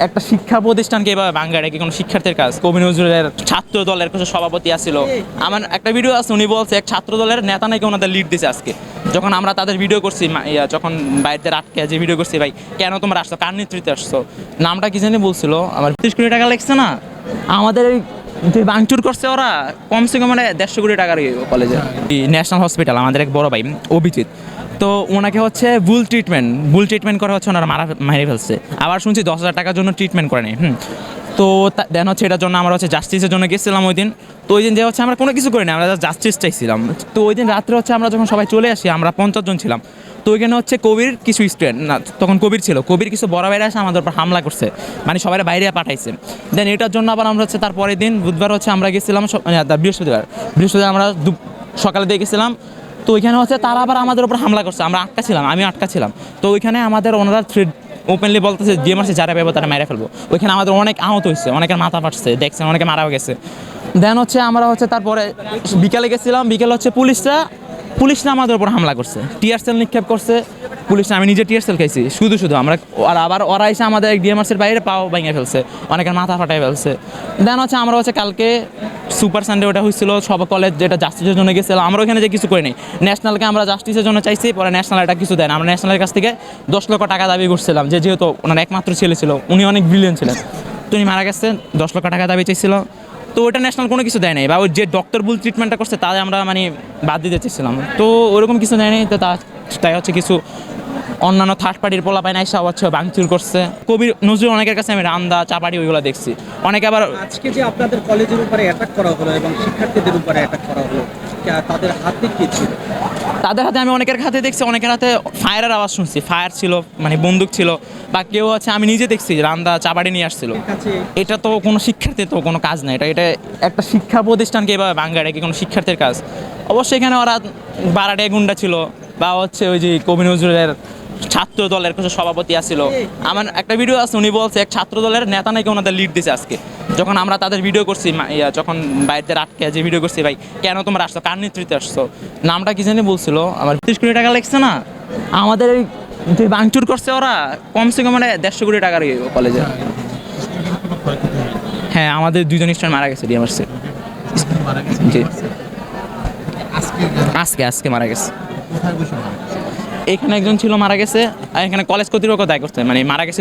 একটা শিক্ষা প্রতিষ্ঠানকে এভাবে ভাঙ্গা রেখে কোনো শিক্ষার্থীর কাজ। কবি নজরুলের ছাত্র দলের কিছু সভাপতি আসছিল আমার একটা ভিডিও আছে, উনি বলছে, এক ছাত্র দলের নেতা নাকি ওনাদের লিড দিছে আজকে? যখন আমরা তাদের ভিডিও করছি যখন বাইরে আটকে যে ভিডিও করছি, ভাই, কেন তোমরা আসছো? কার নেতৃত্বে আসছো? নামটা কি জানি বলছিল, আমার তিরিশ কোটি টাকা লাগছে না? আমাদের যে বাংচুর করছে ওরা, কমসে কম মানে দেড়শো কোটি টাকার কলেজে ন্যাশনাল হসপিটাল আমাদের এক বড় ভাই, অভিজিৎ। তো ওনাকে হচ্ছে ভুল ট্রিটমেন্ট ভুল ট্রিটমেন্ট করা হচ্ছে, ওনারা মারা মেরে ফেলছে। আবার শুনছি দশ হাজার টাকার জন্য ট্রিটমেন্ট করে নেই হুম। তো দেন হচ্ছে এটার জন্য আমরা হচ্ছে জাস্টিসের জন্য গেছিলাম ওই দিন। তো ওই দিন যে হচ্ছে আমরা কোনো কিছু করিনি আমরা জাস্টিস চাইছিলাম। তো ওই দিন রাত্রে হচ্ছে আমরা যখন সবাই চলে আসি, আমরা পঞ্চাশ জন ছিলাম। তো ওইখানে হচ্ছে কবির কিছু স্টুডেন্ট না, তখন কবির ছিল। কবির কিছু বড় বাইরে এসে আমাদের উপর হামলা করছে। মানে সবাই বাইরে পাঠাইছে। দেন এটার জন্য আবার আমরা হচ্ছে তার পরের দিন, বুধবার হচ্ছে আমরা গেছিলাম মানে বৃহস্পতিবার। বৃহস্পতিবার আমরা সকালে দিয়ে গেছিলাম। তো ওইখানে হচ্ছে তারা আবার আমাদের উপর হামলা করছে। আমরা আটকা ছিলাম আমি আটকা ছিলাম। তো ওইখানে আমাদের ওনারা থ্রেড ওপেনলি বলতেছে যে মাসে যারা পাবো তারা মেরে ফেলব। ওইখানে আমাদের অনেক আহত হয়েছে, অনেকের মাথা ফাটছে, দেখছেন, অনেকে মারাও গেছে। দেন হচ্ছে আমরা হচ্ছে তারপরে বিকালে গেছিলাম, বিকেলে হচ্ছে পুলিশরা পুলিশরা আমাদের উপর হামলা করছে। টিয়ার সেল নিক্ষেপ করছে পুলিশরা আমি নিজে টিয়ার সেল খাইছি, শুধু শুধু। আমরা আর আবার ওরা এসে আমাদের ডিএমআরসির বাইরে পাও ভেঙে ফেলছে, অনেকের মাথা ফাটাই ফেলছে। দেন হচ্ছে আমরা হচ্ছে কালকে সুপার সানডে ওটা হয়েছিল সব কলেজ যেটা জাস্টিসের জন্য গেছিলাম আমরা ওখানে যে কিছু করি নাই ন্যাশনালকে আমরা জাস্টিসের জন্য চাইছি, পরে ন্যাশনাল এটা কিছু দেয় না। আমরা ন্যাশনালের কাছ থেকে দশ লক্ষ টাকা দাবি করছিলাম, যে যেহেতু ওনার একমাত্র ছেলে ছিল, উনি অনেক ব্রিলিয়ন ছিলেন। তো উনি মারা গেছেন, দশ লক্ষ টাকা দাবি চাইছিল। তো ওটা ন্যাশনাল কোনো কিছু দেয় নাই বা ওই যে ডক্টর বুল ট্রিটমেন্টটা করছে, তাদের আমরা মানে বাদ দিতে চেয়েছিলাম তো ওরকম কিছু দেয় নাই, তো তাই হচ্ছে কিছু অন্যান্য থার্ড পার্টির পোলা পায় নাইসা হচ্ছে ভাঙচুর করছে। কবির নজরুল অনেকের কাছে আমি রান্দা চাপাড়ি ওইগুলো দেখছি। অনেকে আবার আজকে যে আপনাদের কলেজের উপরে অ্যাটাক করা হলো এবং শিক্ষার্থীদের উপরে অ্যাটাক করা হলো তাদের হাতে কি ছিল? তাদের হাতে আমি অনেকের হাতে দেখছি অনেকের হাতে ফায়ারের আওয়াজ শুনছি। ফায়ার ছিল মানে বন্দুক ছিল বা কেউ আছে আমি নিজে দেখছি রান্দা চাবাড়ি নিয়ে আসছিল। এটা তো কোনো শিক্ষার্থী তো কোনো কাজ নাই এটা এটা একটা শিক্ষা প্রতিষ্ঠানকে এভাবে ভাঙ্গা কি কোনো শিক্ষার্থীর কাজ? অবশ্যই এখানে ওরা বারাটে গুন্ডা ছিল বা হচ্ছে ওই যে কবি নজরুলের ছাত্র দলের কিছু সভাপতি আসছিল আমার একটা ভিডিও আছে উনি বলছে এক ছাত্র দলের নেতা নাকি ওনাদের লিড দিছে আজকে। যখন আমরা তাদের ভিডিও করছি যখন বাইরে আটকে যে ভিডিও করছি ভাই কেন তোমরা আসছো? কার নেতৃত্বে আসছো? নামটা কি জানি বলছিল আমার তিরিশ কোটি টাকা লাগছে না? আমাদের এই যে বাংচুর করছে ওরা কমসে কম মানে দেড়শো কোটি টাকার কলেজে হ্যাঁ আমাদের দুজন স্টুডেন্ট মারা গেছে ডিএমআরসি জি। আজকে আজকে মারা গেছে? এখানে একজন ছিল মারা গেছে। আর এখানে কলেজ কর্তৃপক্ষ দায় করছে মানে মারা গেছে